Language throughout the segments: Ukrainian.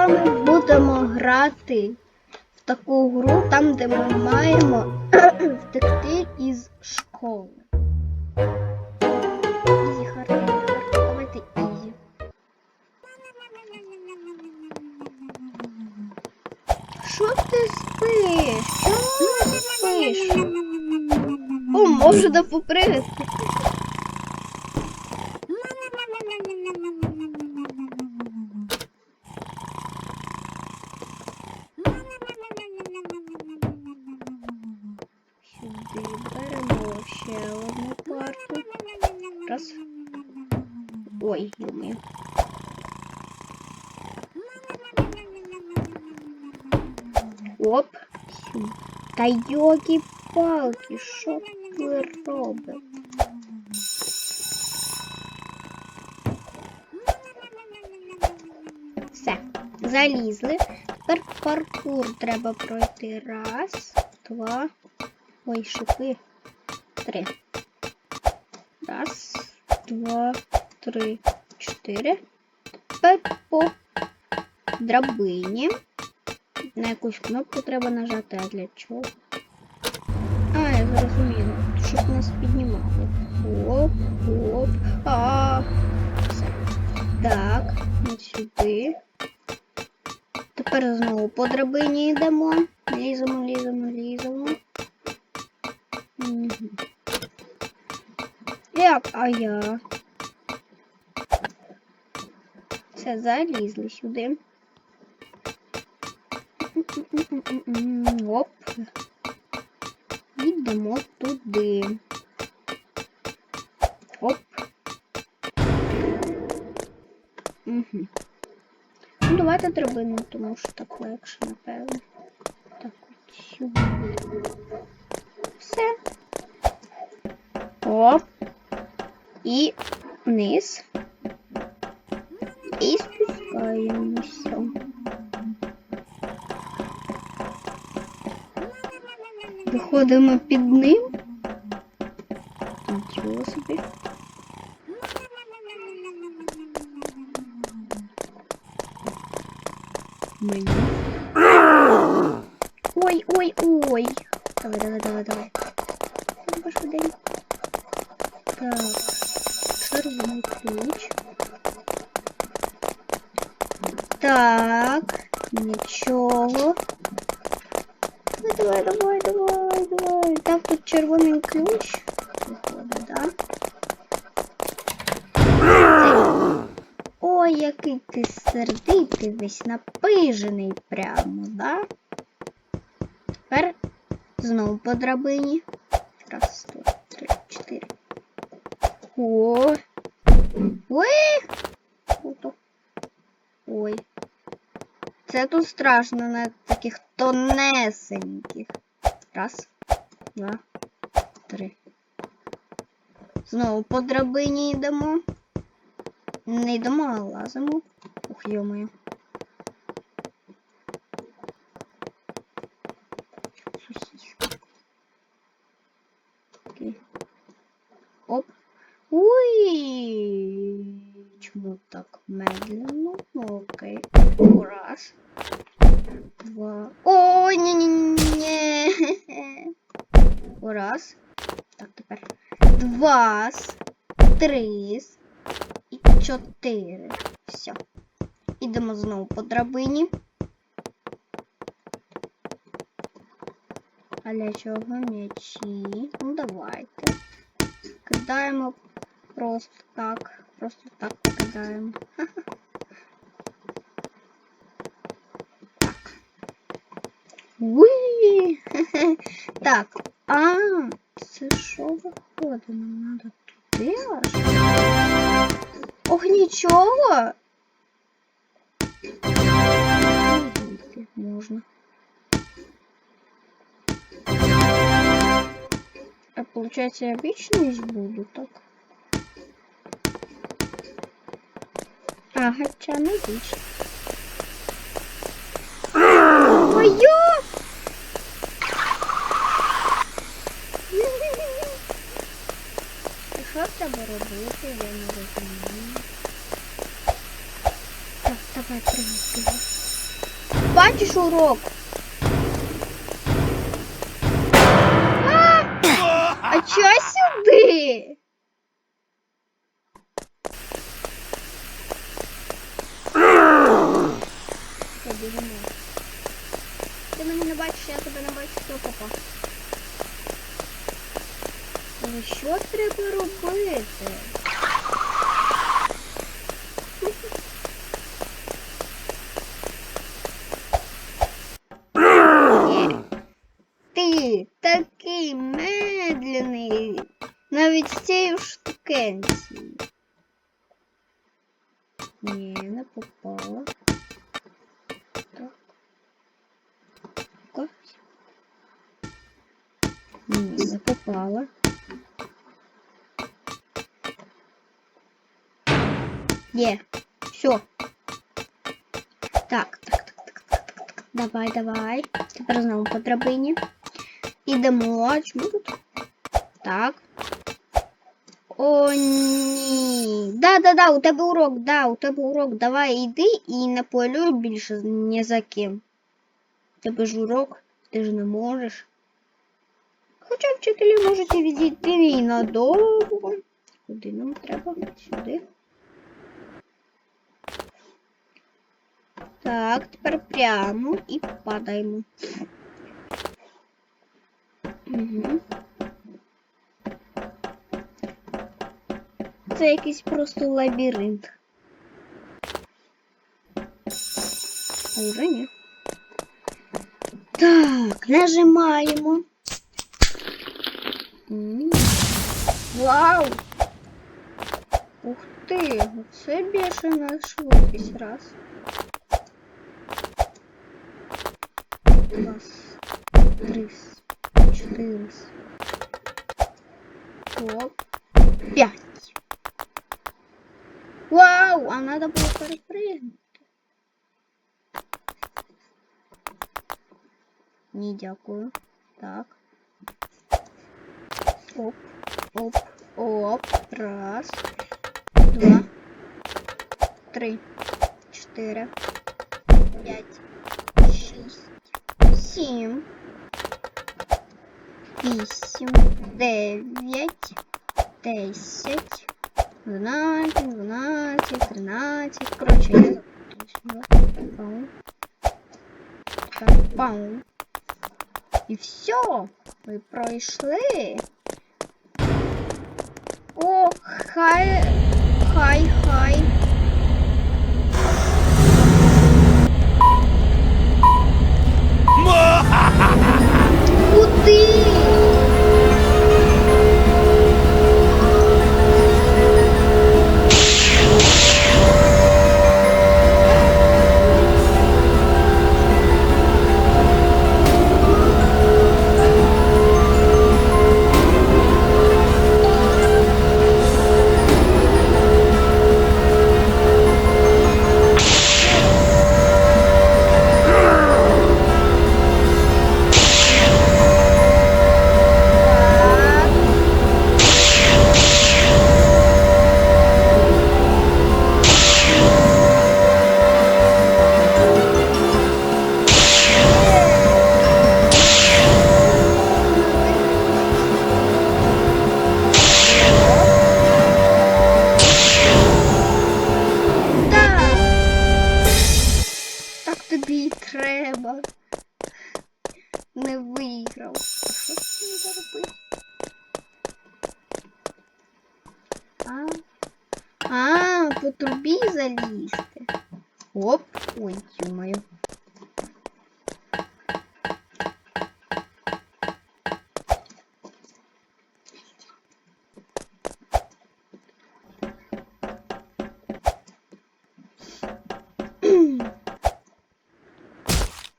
вами будемо грати в таку гру, там, де ми маємо втекти із школи. Ізі, хард, хард. Давайте ізі. Що ти спиш? Чому ти спиш? О, можу да Раз. Ой, юмі. Оп. Та йоки-палки, що ви? Все, залізли. Тепер паркур треба пройти. Раз, два. Ой, шипи. Три. Раз, два, три, чотири. Тепер по драбині. На якусь кнопку треба нажати, а для чого? А, я зрозуміла. Щоб нас піднімали. Оп, оп. А. Все. Так, сюди. Тепер знову по драбині йдемо. Ліземо, ліземо, ліземо. Мгм. Як, а я? Все, залізли сюди. Оп. Йдемо туди. Оп. Угу. Ну, давайте драбину, тому що так легше, напевно. Так, от сюди. Все. Оп. І вниз. І спускаємося. Виходимо під ним. Нічого собі. Мені. Ой, ой, ой. Давай, давай, давай, давай. Треба швиденько. Так. Червоний ключ. Так. Нічого. Ну, Давай, давай, давай, давай. Так, тут червоний ключ. Виходить, да? Ой, який ти сердитий, весь напижений прямо, да? Тепер знову по драбині. Раз. О. Ой! Ой. Це тут страшно на таких тонесеньких. Раз, два, три. Знову по драбині йдемо. Не йдемо, а лазимо. Ух, йомою. Сосиска. Окей. Оп. Уй. Чому так медленно? Ну, Окей. Раз. Два. Ой, ні Раз. Так, тепер. Два. Три. І чотири. Все. Ідемо знову по драбині. А для чого м'ячі? Ну давайте. Кидаємо просто так. Просто так кидаємо. Так. Уй! Так. А, це що виходить? Нам треба туди аж. Ох, нічого. Вийти Можна. А получается я вічність буду, так? А, хоча не вічність. Моё! І Що треба робити, я не розумію. Давай, прыгай, прыгай. Бачиш урок? А, а чо сюди? Ти мене не бачиш, я тебе не бачу, що попа. Але що треба робити? Ти такий медленний. Навіть з цією штукенцією. Ні, не попала. Є. Все. Так, так, так, так, так, так. Давай, давай. Тепер знову по драбині. Ідемо. Чому тут? Так. О, ні. Да, да, да, у тебе урок, да, у тебе урок. Давай йди і не полюй більше ні за ким. У тебе ж урок, ти ж не можеш. Хоча вчителі можуть відійти і надовго. Куди нам треба? Сюди. Так, тепер прямо і падаємо. Угу. Це якийсь просто лабіринт. А вже ні. Так, нажимаємо. М. Вау! Ух ти! Це бешена швидкість. Раз. Три. Чотири. Оп. П'ять. Вау! А надо було перепригнути. Ні, дякую. Так. Оп, оп, оп. Раз, два, три, чотири, п'ять, шість, сім, вісім, дев'ять, десять, дванадцять, дванадцять, тринадцять. Коротше, я запуталась. Пау. Так, пау. І все, ви пройшли. О, хай, хай, хай. Куди? Заробити? А, а, по трубі залізти. Оп, ой, ё-моё.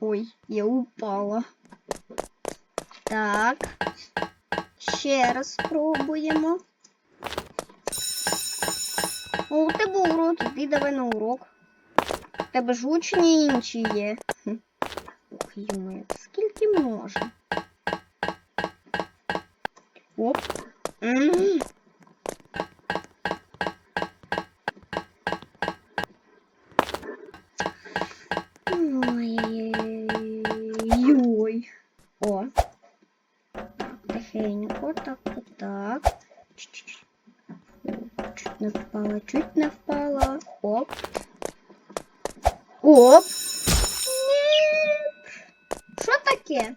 Ой, я упала. Так. Ще раз спробуємо. О, у тебе урок, іди давай на урок. У тебе ж учні інші є. Ох, йомо, скільки можна? Оп. Оп. Що таке?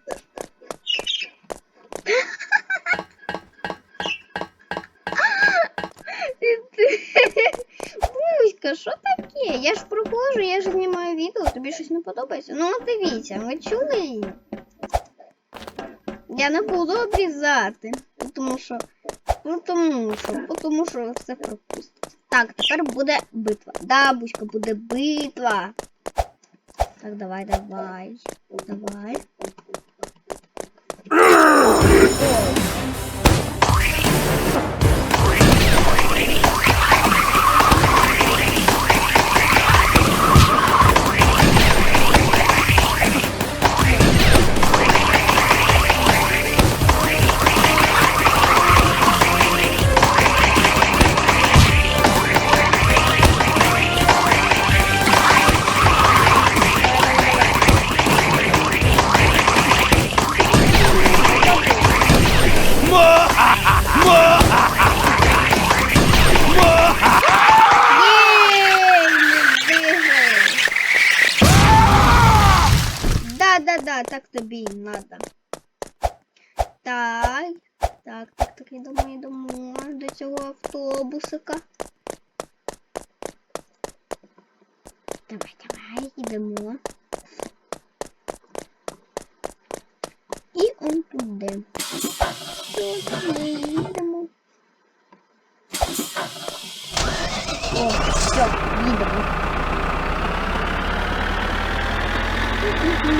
Буська, що таке? Я ж проходжу, я ж знімаю відео, тобі щось не подобається. Ну, дивіться, ви чули її? Я не буду обрізати, тому що. Ну тому що, тому що все пропустите. Так, тепер буде битва. Да, Буська, буде битва. Так, давай, давай. Давай. туди. Сюди йдемо. О, все, їдемо. О, прям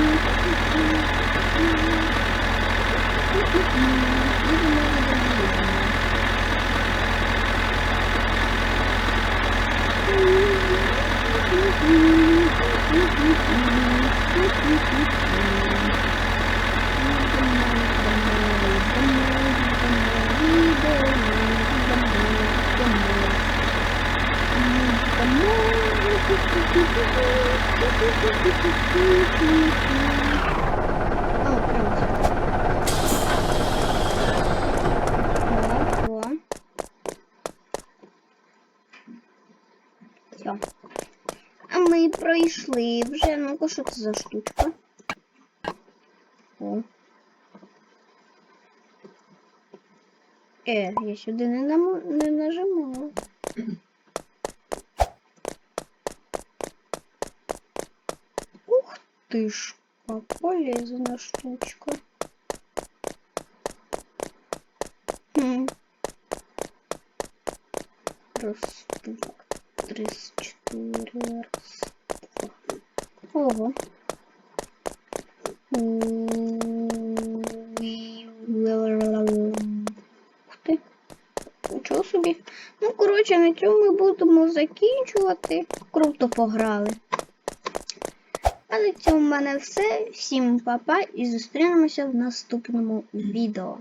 О, о. Все. Пройшли вже. Ну-ка, що це за штучка? О. Е, я сюди не, нам... не нажимала. Ух ты ж, а полезна штучка. Раз, два, три, четыре, раз, два. Ого. Ух коротше, на цьому ми будемо закінчувати. Круто пограли. А на цьому в мене все. Всім па-па і зустрінемося в наступному відео.